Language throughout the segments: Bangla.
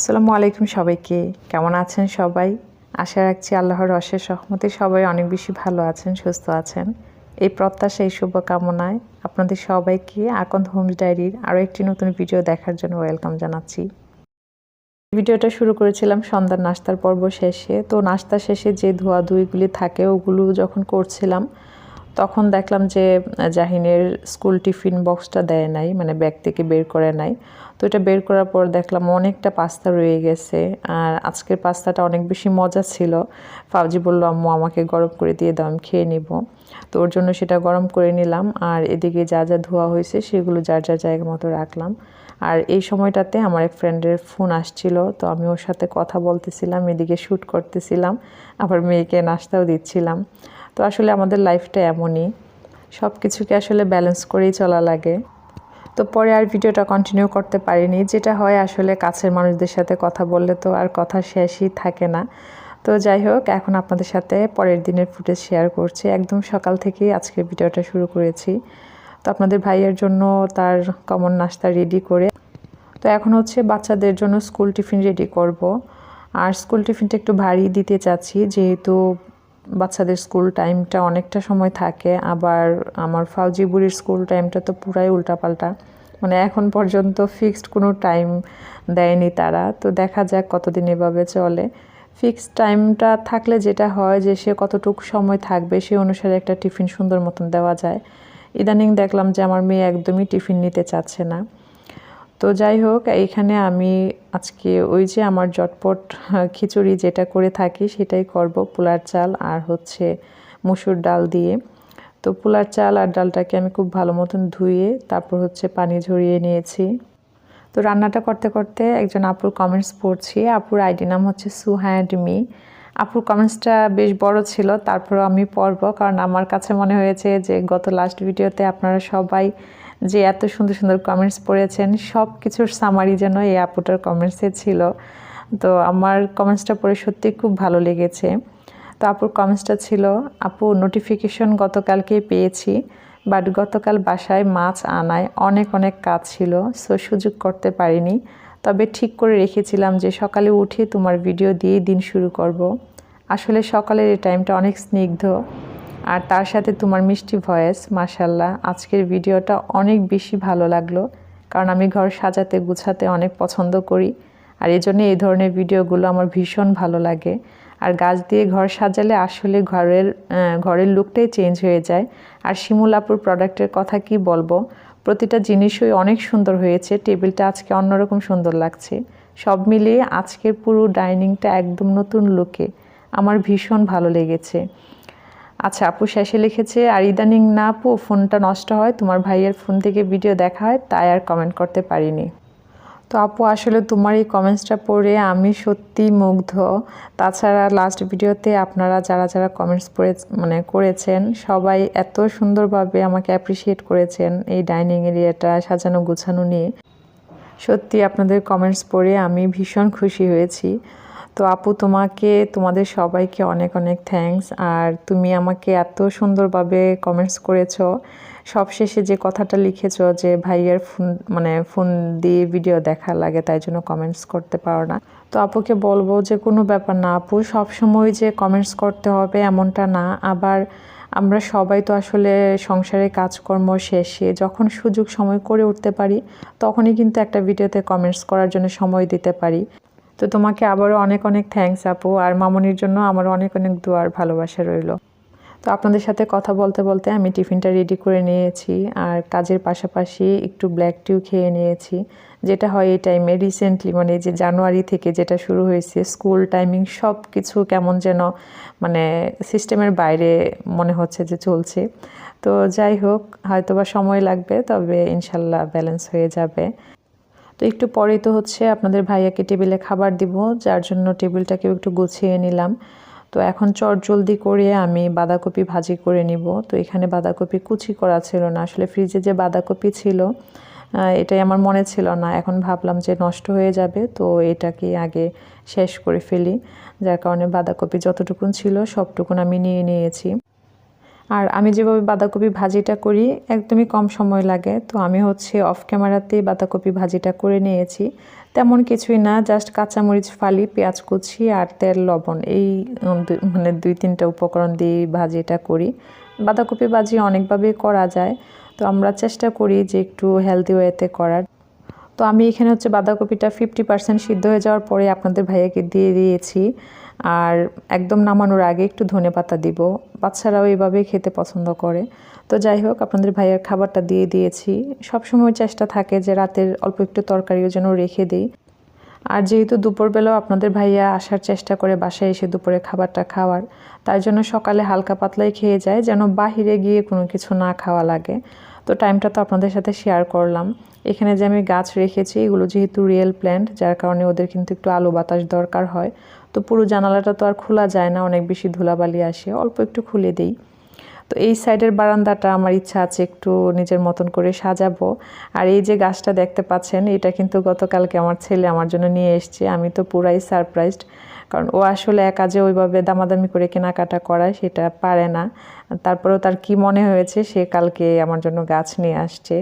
আসসালামু আলাইকুম সবাইকে। কেমন আছেন সবাই? আশা রাখছি আল্লাহর অশেষ রহমতে সবাই অনেক বেশি ভালো আছেন, সুস্থ আছেন। এই প্রত্যাশা, এই শুভকামনায় আপনাদের সবাইকে আকন্দ হোমস ডায়েরির আরও একটি নতুন ভিডিও দেখার জন্য ওয়েলকাম জানাচ্ছি। ভিডিওটা শুরু করেছিলাম সন্ধ্যার নাস্তার পর্ব শেষে। তো নাস্তা শেষে যে ধোয়াধুয়িগুলি থাকে, ওগুলো যখন করছিলাম তখন দেখলাম যে জাহিনের স্কুল টিফিন বক্সটা দেয় নাই মানে ব্যাগ থেকে বের করে নাই। তো এটা বের করার পর দেখলাম অনেকটা পাস্তা রয়ে গেছে, আর আজকের পাস্তাটা অনেক বেশি মজা ছিল। ফাউজি বলল, আম্মু, আমাকে গরম করে দিয়ে দাও, আমি খেয়ে নিব। তো ওর জন্য সেটা গরম করে নিলাম, আর এদিকে যা যা ধোয়া হয়েছে সেগুলো যার যার জায়গা মতো রাখলাম। আর এই সময়টাতে আমার এক ফ্রেন্ডের ফোন আসছিল, তো আমি ওর সাথে কথা বলতেছিলাম, এদিকে শ্যুট করতেছিলাম, আবার মেয়েকে নাস্তাও দিচ্ছিলাম। তো আসলে আমাদের লাইফটা এমনই। সব কিছুকে আসলে ব্যালেন্স করেই চলা লাগে। তো পরে আর ভিডিওটা কন্টিনিউ করতে পারিনি। যেটা হয় আসলে কাছের মানুষদের সাথে কথা বললে তো আর কথা শেষই থাকে না। তো যাই হোক, এখন আপনাদের সাথে পরের দিনের ফুটেজ শেয়ার করছি। একদম সকাল থেকেই আজকের ভিডিওটা শুরু করেছি। তো আপনাদের ভাইয়ের জন্য তার কমন নাস্তা রেডি করে। তো এখন হচ্ছে বাচ্চাদের জন্য স্কুল টিফিন রেডি করব। আর স্কুল টিফিনটা একটু ভারী দিতে চাচ্ছি, যেহেতু বাচ্চাদের স্কুল টাইমটা অনেকটা সময় থাকে, আবার আমার ফাউজি বুড়ির স্কুল টাইমটা তো পুরাই উল্টাপাল্টা। মানে এখন পর্যন্ত ফিক্সড কোনো টাইম দেয়নি তারা, তো দেখা যাক কতদিন এভাবে চলে। ফিক্সড টাইমটা থাকলে যেটা হয় যে সে কতটুকু সময় থাকবে, সে অনুসারে একটা টিফিন সুন্দর মতন দেওয়া যায়। ইদানিং দেখলাম যে আমার মেয়ে একদমই টিফিন নিতে চাচ্ছে না। তো যাই হোক, এইখানে আমি আজকে ওই যে আমার জটপট খিচুড়ি যেটা করে থাকি সেটাই করব পোলার চাল আর হচ্ছে মুসুর ডাল দিয়ে। তো পোলার চাল আর ডালটাকে আমি খুব ভালো মতন ধুয়ে তারপর হচ্ছে পানি ঝরিয়ে নিয়েছি। তো রান্নাটা করতে করতে একজন আপুর কমেন্টস পড়ছি। আপুর আইডি নাম হচ্ছে সু হ্যান্ড মি। আপুর কমেন্টসটা বেশ বড় ছিল, তারপরও আমি পড়ব, কারণ আমার কাছে মনে হয়েছে যে গত লাস্ট ভিডিওতে আপনারা সবাই যে এত সুন্দর সুন্দর কমেন্টস পড়েছেন সব কিছুর সামারি যেন এই আপুটার কমেন্টসে ছিল। তো আমার কমেন্টসটা পড়ে সত্যি খুব ভালো লেগেছে। তো আপুর কমেন্টসটা ছিল, আপু নোটিফিকেশন গতকালকেই পেয়েছি বাট গতকাল বাসায় মাছ আনায় অনেক অনেক কাজ ছিল সো সুযোগ করতে পারিনি। তবে ঠিক করে রেখেছিলাম যে সকালে উঠে তোমার ভিডিও দিয়েই দিন শুরু করব। আসলে সকালের এই টাইমটা অনেক স্নিগ্ধ। আর তার সাথে তোমার মিষ্টি ভয়েস মাসাল্লাহ আজকের ভিডিওটা অনেক বেশি ভালো লাগল, কারণ আমি ঘর সাজাতে, গুছাতে অনেক পছন্দ করি। আর এই জন্য এই ধরনের ভিডিওগুলো আমার ভীষণ ভালো লাগে। আর গাছ দিয়ে ঘর সাজালে আসলে ঘরের ঘরের লুকটাই চেঞ্জ হয়ে যায়। আর শিমুলাপুর প্রোডাক্টের কথা কি বলব? প্রতিটা জিনিসই অনেক সুন্দর হয়েছে টেবিলটা আজকে অন্যরকম সুন্দর লাগছে। সব মিলিয়ে আজকের পুরো ডাইনিংটা একদম নতুন লুকে আমার ভীষণ ভালো লেগেছে। আচ্ছা আপু শেষে লিখেছে, আর ইদানিং না আপু, ফোনটা নষ্ট হয়, তোমার ভাইয়ের ফোন থেকে ভিডিও দেখা হয়, তাই আর কমেন্ট করতে পারিনি। তো আপু, আসলে তোমার এই কমেন্টসটা পড়ে আমি সত্যি মুগ্ধ। তাছাড়া লাস্ট ভিডিওতে আপনারা যারা যারা কমেন্টস পড়ে মানে করেছেন, সবাই এত সুন্দরভাবে আমাকে অ্যাপ্রিসিয়েট করেছেন এই ডাইনিং এরিয়াটা সাজানো, গোছানো নিয়ে। সত্যি আপনাদের কমেন্টস পড়ে আমি ভীষণ খুশি হয়েছি। তো আপু, তোমাকে, তোমাদের সবাইকে অনেক অনেক থ্যাংকস আর তুমি আমাকে এত সুন্দরভাবে কমেন্টস করেছ। সবশেষে যে কথাটা লিখেছো যে ভাইয়ের ফোন মানে ফোন দিয়ে ভিডিও দেখা লাগে, তাই জন্য কমেন্টস করতে পারো না। তো আপুকে বলব যে কোনো ব্যাপার না আপু, সবসময় যে কমেন্টস করতে হবে এমনটা না। আবার আমরা সবাই তো আসলে সংসারে কাজকর্ম শেষে যখন সুযোগ সময় করে উঠতে পারি, তখনই কিন্তু একটা ভিডিওতে কমেন্টস করার জন্য সময় দিতে পারি। তো তোমাকে আবারও অনেক অনেক থ্যাংকস আপু, আর মামনির জন্য আমার অনেক অনেক দোয়ার ভালোবাসা রইল। তো আপনাদের সাথে কথা বলতে বলতে আমি টিফিনটা রেডি করে নিয়েছি, আর কাজের পাশাপাশি একটু ব্ল্যাক টিও খেয়ে নিয়েছি, যেটা হয় এই টাইমে রিসেন্টলি মানে যে জানুয়ারি থেকে যেটা শুরু হয়েছে স্কুল টাইমিং সব কিছু কেমন যেন মানে সিস্টেমের বাইরে মনে হচ্ছে যে চলছে। তো যাই হোক, হয়তোবা সময় লাগবে, তবে ইনশাল্লাহ ব্যালেন্স হয়ে যাবে। তো একটু পরেই তো হচ্ছে আপনাদের ভাইয়াকে টেবিলে খাবার দিব, যার জন্য টেবিলটাকেও একটু গুছিয়ে নিলাম। তো এখন চট জলদি করে আমি বাঁধাকপি ভাজি করে নিব। তো এখানে বাঁধাকপি কুচি করা ছিল না। আসলে ফ্রিজে যে বাঁধাকপি ছিল এটাই আমার মনে ছিল না। এখন ভাবলাম যে নষ্ট হয়ে যাবে, তো এটাকে আগে শেষ করে ফেলি। যার কারণে বাঁধাকপি যতটুকুন ছিল সবটুকুন আমি নিয়ে নিয়েছি। আর আমি যেভাবে বাঁধাকপি ভাজিটা করি, একদমই কম সময় লাগে। তো আমি হচ্ছে অফ ক্যামেরাতেই বাঁধাকপি ভাজিটা করে নিয়েছি। তেমন কিছুই না জাস্ট কাঁচামরিচ, ফালি, পেঁয়াজ কুচি আর তেল, লবণ এই মানে দুই, তিনটা উপকরণ দিয়ে ভাজিটা করি। বাঁধাকপি ভাজি অনেকভাবেই করা যায়। তো আমরা চেষ্টা করি যে একটু হেলদি ওয়েতে করার। তো আমি এখানে হচ্ছে বাঁধাকপিটা ফিফটি পার্সেন্ট সিদ্ধ হয়ে যাওয়ার পরে আপনাদের ভাইয়াকে দিয়ে দিয়েছি। আর একদম নামানোর আগে একটু ধনে পাতা দিব। বাচ্চারাও এভাবেই খেতে পছন্দ করে। তো যাই হোক, আপনাদের ভাইয়ার খাবারটা দিয়ে দিয়েছি। সবসময় চেষ্টা থাকে যে রাতের অল্প একটু তরকারিও যেন রেখে দিই। আর যেহেতু দুপুরবেলাও আপনাদের ভাইয়া আসার চেষ্টা করে বাসায় এসে দুপুরে খাবারটা খাওয়ার, তাই জন্য সকালে হালকা পাতলাই খেয়ে যায় যেন বাহিরে গিয়ে কোনো কিছু না খাওয়া লাগে। তো টাইমটা তো আপনাদের সাথে শেয়ার করলাম। এখানে যে আমি গাছ রেখেছি, এগুলো যেহেতু রিয়েল প্ল্যান্ট, যার কারণে ওদের কিন্তু একটু আলো বাতাস দরকার হয়। তো পুরো জানালাটা তো আর খোলা যায় না, অনেক বেশি ধুলাবালি আসে, অল্প একটু খুলে দিই। তো এই সাইডের বারান্দাটা আমার ইচ্ছা আছে একটু নিজের মতন করে সাজাবো। আর এই যে গাছটা দেখতে পাচ্ছেন, এটা কিন্তু গতকালকে আমার ছেলে আমার জন্য নিয়ে এসছে, আমি তো পুরাই সারপ্রাইজড। কারণ ও আসলে একা যে ওইভাবে দামাদামি করে কেনাকাটা করায়, সেটা পারে না। তারপরেও তার কি মনে হয়েছে, সে কালকে আমার জন্য গাছ নিয়ে আসছে।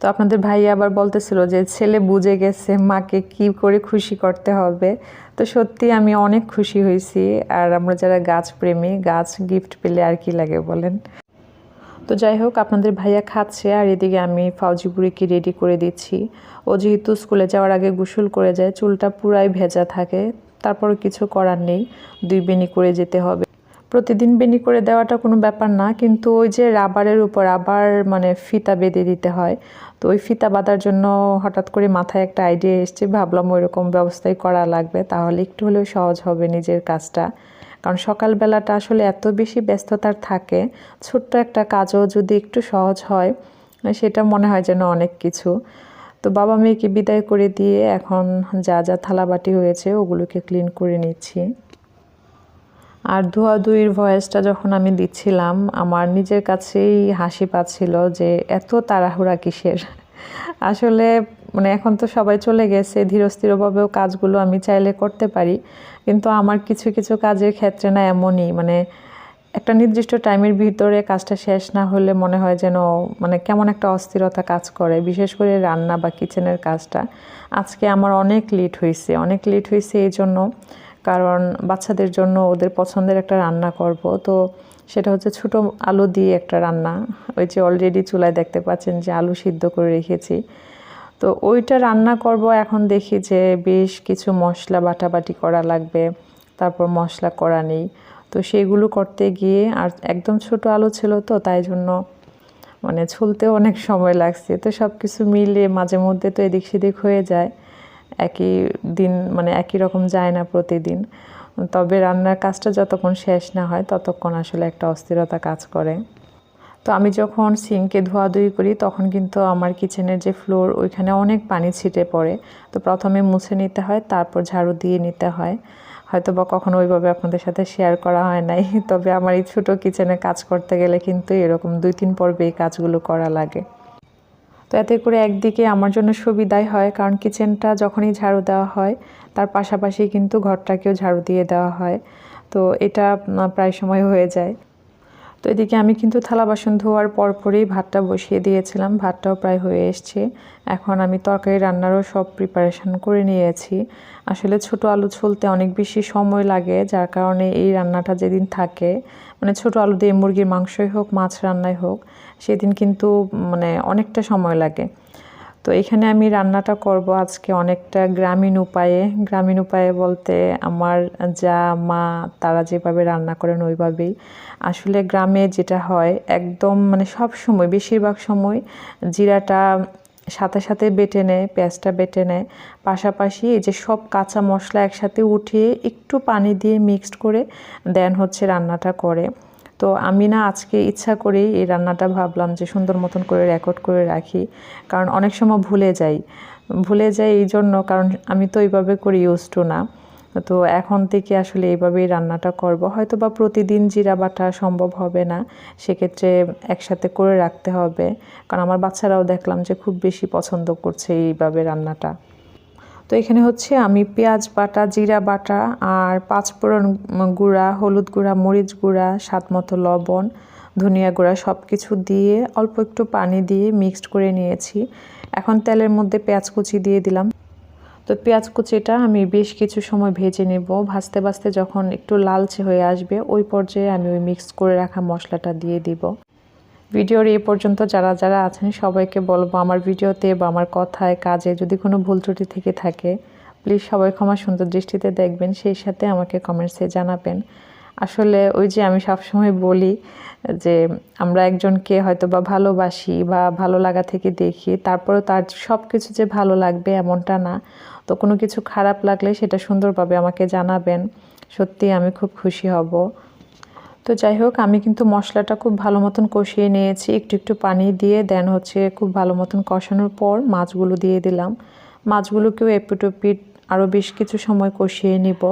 তো আপনাদের ভাই আবার বলতেছিল যে ছেলে বুঝে গেছে মাকে কি করে খুশি করতে হবে। তো সত্যি আমি অনেক খুশি হয়েছি আর আমরা যারা গাছ প্রেমী গাছ গিফট পেলে আর কি লাগে বলেন। তো যাই হোক, আপনাদের ভাইয়া খাচ্ছে আর এদিকে আমি ফাউজি বুড়িকে রেডি করে দিচ্ছি। ও যেহেতু স্কুলে যাওয়ার আগে গোসল করে যায়, চুলটা পুরাই ভেজা থাকে তারপর কিছু করার নেই, দুই বেনি করে যেতে হবে। প্রতিদিন বেনি করে দেওয়াটা কোনো ব্যাপার না, কিন্তু ওই যে রাবারের উপর আবার মানে ফিতা বেঁধে দিতে হয়, তো ওই ফিতা বাঁধার জন্য হঠাৎ করে মাথায় একটা আইডিয়া এসছে, ভাবলাম ওইরকম ব্যবস্থাই করা লাগবে, তাহলে একটু হলেও সহজ হবে নিজের কাজটা। কারণ সকালবেলাটা আসলে এত বেশি ব্যস্ততার থাকে, ছোট্ট একটা কাজও যদি একটু সহজ হয়, সেটা মনে হয় যেন অনেক কিছু। তো বাবা মেয়েকে বিদায় করে দিয়ে এখন যা যা থালাবাটি হয়েছে ওগুলোকে ক্লিন করে নিচ্ছি। আর ধোয়াধুয়ির ভয়েসটা যখন আমি দিচ্ছিলাম, আমার নিজের কাছেই হাসি পাচ্ছিল যে এত তাড়াহুড়া কিসের? আসলে মানে এখন তো সবাই চলে গেছে, ধীরস্থিরভাবেও কাজগুলো আমি চাইলে করতে পারি, কিন্তু আমার কিছু কিছু কাজের ক্ষেত্রে না এমনই মানে একটা নির্দিষ্ট টাইমের ভিতরে কাজটা শেষ না হলে মনে হয় যেন মানে কেমন একটা অস্থিরতা কাজ করে, বিশেষ করে রান্না বা কিচেনের কাজটা। আজকে আমার অনেক লেট হয়েছে অনেক লেট হয়েছে এই জন্য। কারণ বাচ্চাদের জন্য ওদের পছন্দের একটা রান্না করব। তো সেটা হচ্ছে ছোট আলু দিয়ে একটা রান্না। ওই যে অলরেডি চুলায় দেখতে পাচ্ছেন যে আলু সিদ্ধ করে রেখেছি। তো ওইটা রান্না করব। এখন দেখি যে বেশ কিছু মশলা বাটাবাটি করা লাগবে, তারপর মশলা করা নেই। তো সেগুলো করতে গিয়ে আর একদম ছোট আলু ছিল তো, তাই জন্য মানে ছুলতেও অনেক সময় লাগছে। তো সব কিছু মিলে মাঝে মধ্যে তো এদিক সেদিক হয়ে যায়। একই দিন মানে একই রকম যায় না প্রতিদিন। তবে রান্নার কাজটা যতক্ষণ শেষ না হয়, ততক্ষণ আসলে একটা অস্থিরতা কাজ করে। তো আমি যখন সিঙ্কে ধোয়াধুয়ি করি, তখন কিন্তু আমার কিচেনের যে ফ্লোর, ওইখানে অনেক পানি ছিটে পড়ে। তো প্রথমে মুছে নিতে হয়, তারপর ঝাড়ু দিয়ে নিতে হয়। হয়তো বা কখনো ওইভাবে আপনাদের সাথে শেয়ার করা হয় নাই, তবে আমার এই ছোটো কিচেনে কাজ করতে গেলে কিন্তু এরকম দুই তিন পর্বে এই কাজগুলো করা লাগে। তো এতে করে একদিকে আমার জন্য সুবিধাই হয়, কারণ কিচেনটা যখনই ঝাড়ু দেওয়া হয়, তার পাশাপাশি কিন্তু ঘরটাকেও ঝাড়ু দিয়ে দেওয়া হয়। তো এটা প্রায় সময় হয়ে যায়। তো এদিকে আমি কিন্তু থালা বাসন ধোয়ার পরপরই ভাতটা বসিয়ে দিয়েছিলাম। ভাতটাও প্রায় হয়ে এসছে। এখন আমি তরকারি রান্নারও সব প্রিপারেশান করে নিয়েছি। আসলে ছোট আলু ছুলতে অনেক বেশি সময় লাগে, যার কারণে এই রান্নাটা যেদিন থাকে মানে ছোট আলু দিয়ে মুরগির মাংসই হোক, মাছ রান্নাই হোক, সেদিন কিন্তু মানে অনেকটা সময় লাগে। তো এখানে আমি রান্নাটা করব আজকে অনেকটা গ্রামীণ উপায়ে। গ্রামীণ উপায়ে বলতে আমার যা মা, তারা যেভাবে রান্না করেন ওইভাবেই। আসলে গ্রামে যেটা হয়, একদম মানে সব সময়, বেশিরভাগ সময় জিরাটা সাথে সাথে বেটে নেয়, পেঁয়াজটা বেটে নেয়। পাশাপাশি এই যে সব কাঁচা মশলা একসাথে উঠিয়ে একটু পানি দিয়ে মিক্সড করে দেন হচ্ছে রান্নাটা করে। তো আমি না আজকে ইচ্ছা করেই এই রান্নাটা ভাবলাম যে সুন্দর মতন করে রেকর্ড করে রাখি। কারণ অনেক সময় ভুলে যাই। ভুলে যাই এই জন্য, কারণ আমি তো এইভাবে করি ইউজ টু না। তো এখন থেকে আসলে এইভাবেই রান্নাটা করব। হয়তো বা প্রতিদিন জিরা বাটা সম্ভব হবে না, সেক্ষেত্রে একসাথে করে রাখতে হবে। কারণ আমার বাচ্চারাও দেখলাম যে খুব বেশি পছন্দ করছে এইভাবে রান্নাটা। তো এখানে হচ্ছে আমি পেঁয়াজ বাটা, জিরা বাটা আর পাঁচফোড়ন গুঁড়া, হলুদ গুঁড়া, মরিচ গুঁড়া, স্বাদ মতো লবণ, ধনিয়া গুঁড়া সব কিছু দিয়ে অল্প একটু পানি দিয়ে মিক্সড করে নিয়েছি। এখন তেলের মধ্যে পেঁয়াজ কুচি দিয়ে দিলাম। তো পেঁয়াজ কুচিটা আমি বেশ কিছু সময় ভেজে নেব। ভাজতে ভাজতে যখন একটু লালচে হয়ে আসবে, ওই পর্যায়ে আমি ওই মিক্স করে রাখা মশলাটা দিয়ে দিব। ভিডিওর এই পর্যন্ত যারা যারা আছেন সবাইকে বলব আমার ভিডিওতে বা আমার কথায়, কাজে যদি কোনো ভুল ত্রুটি থেকে থাকে প্লিজ সবাই ক্ষমা সুন্দর দৃষ্টিতে দেখবেন, সেই সাথে আমাকে কমেন্টসে জানাবেন। আসলে ওই যে আমি সবসময় বলি যে আমরা একজনকে হয়তো বা ভালোবাসি বা ভালো লাগা থেকে দেখি, তারপরেও তার সব কিছু যে ভালো লাগবে এমনটা না। তো কোনো কিছু খারাপ লাগলে সেটা সুন্দরভাবে আমাকে জানাবেন। সত্যি আমি খুব খুশি হব। তো যাই হোক, আমি কিন্তু মশলাটা খুব ভালো মতন কষিয়ে নিয়েছি। একটু একটু পানি দিয়ে দেন হচ্ছে খুব ভালো মতন কষানোর পর মাছগুলো দিয়ে দিলাম। মাছগুলোকেও এপিটোপিট আরও বেশ কিছু সময় কষিয়ে নিব।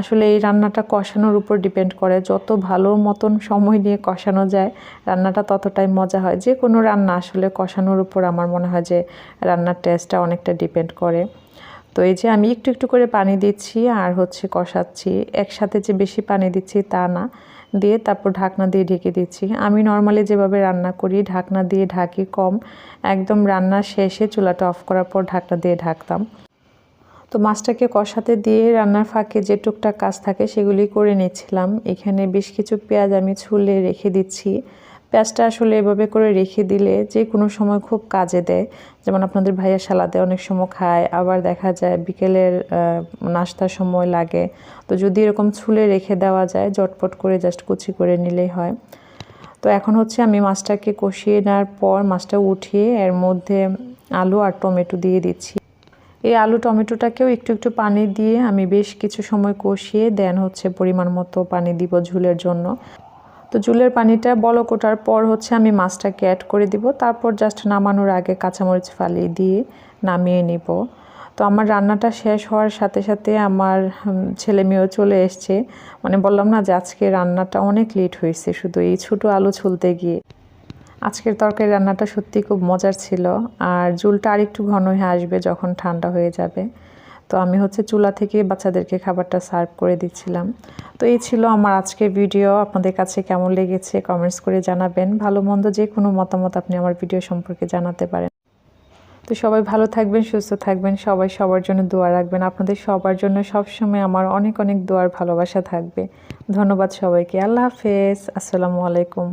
আসলে এই রান্নাটা কষানোর উপর ডিপেন্ড করে। যত ভালো মতন সময় নিয়ে কষানো যায়, রান্নাটা ততটাই মজা হয়। যে কোনো রান্না আসলে কষানোর উপর আমার মনে হয় যে রান্নার টেস্টটা অনেকটা ডিপেন্ড করে। তো এই যে আমি একটু একটু করে পানি দিচ্ছি আর হচ্ছে কষাচ্ছি। একসাথে যে বেশি পানি দিচ্ছি তা না। দিয়ে তারপর ঢাকনা দিয়ে ঢেকে দিচ্ছি। আমি নর্মালি যেভাবে রান্না করি, ঢাকনা দিয়ে ঢাকি কম। একদম রান্না শেষে চুলাটা অফ করার পর ঢাকনা দিয়ে ঢাকতাম। তো মাছটাকে কষাতে দিয়ে রান্নার ফাঁকে যে টুকটাক কাজ থাকে সেগুলি করে নিচ্ছিলাম। এখানে বেশ কিছু পেঁয়াজ আমি ছুলে রেখে দিচ্ছি। পেঁয়াজটা আসলে এভাবে করে রেখে দিলে যে কোনো সময় খুব কাজে দেয়। যেমন আপনাদের ভাইয়া সালাদে অনেক সময় খায়, আবার দেখা যায় বিকেলের নাস্তার সময় লাগে। তো যদি এরকম ছুলে রেখে দেওয়া যায় জটপট করে জাস্ট কুচি করে নিলেই হয়। তো এখন হচ্ছে আমি মাছটাকে কষিয়ে নেওয়ার পর মাছটা উঠিয়ে এর মধ্যে আলু আর টমেটো দিয়ে দিচ্ছি। এই আলু টমেটোটাকেও একটু একটু পানি দিয়ে আমি বেশ কিছু সময় কষিয়ে দেন হচ্ছে পরিমাণ মতো পানি দিব ঝুলের জন্য। তো জুলের পানিটা বলক ওঠার পর হচ্ছে আমি মাছটাকে অ্যাড করে দিব। তারপর জাস্ট নামানোর আগে কাঁচামরিচ ফালিয়ে দিয়ে নামিয়ে নিব। তো আমার রান্নাটা শেষ হওয়ার সাথে সাথে আমার ছেলে মেয়েও চলে এসছে। মানে বললাম না যে আজকে রান্নাটা অনেক লেট হয়েছে, শুধু এই ছোটো আলু ছুলতে গিয়ে। আজকের তরকারি রান্নাটা সত্যি খুব মজার ছিল। আর জুলটা আরেকটু ঘন হয়ে আসবে যখন ঠান্ডা হয়ে যাবে। তো আমি হচ্ছে চুলা থেকে বাচ্চাদেরকে খাবারটা সার্ভ করে দিচ্ছিলাম। তো এই ছিল আমার আজকের ভিডিও। আপনাদের কাছে কেমন লেগেছে কমেন্টস করে জানাবেন। ভালো মন্দ যে কোনো মতামত আপনি আমার ভিডিও সম্পর্কে জানাতে পারেন। তো সবাই ভালো থাকবেন, সুস্থ থাকবেন। সবাই সবার জন্য দোয়া রাখবেন। আপনাদের সবার জন্য সবসময় আমার অনেক অনেক দোয়ার ভালোবাসা থাকবে। ধন্যবাদ সবাইকে। আল্লাহ হাফেজ। আসসালামু আলাইকুম।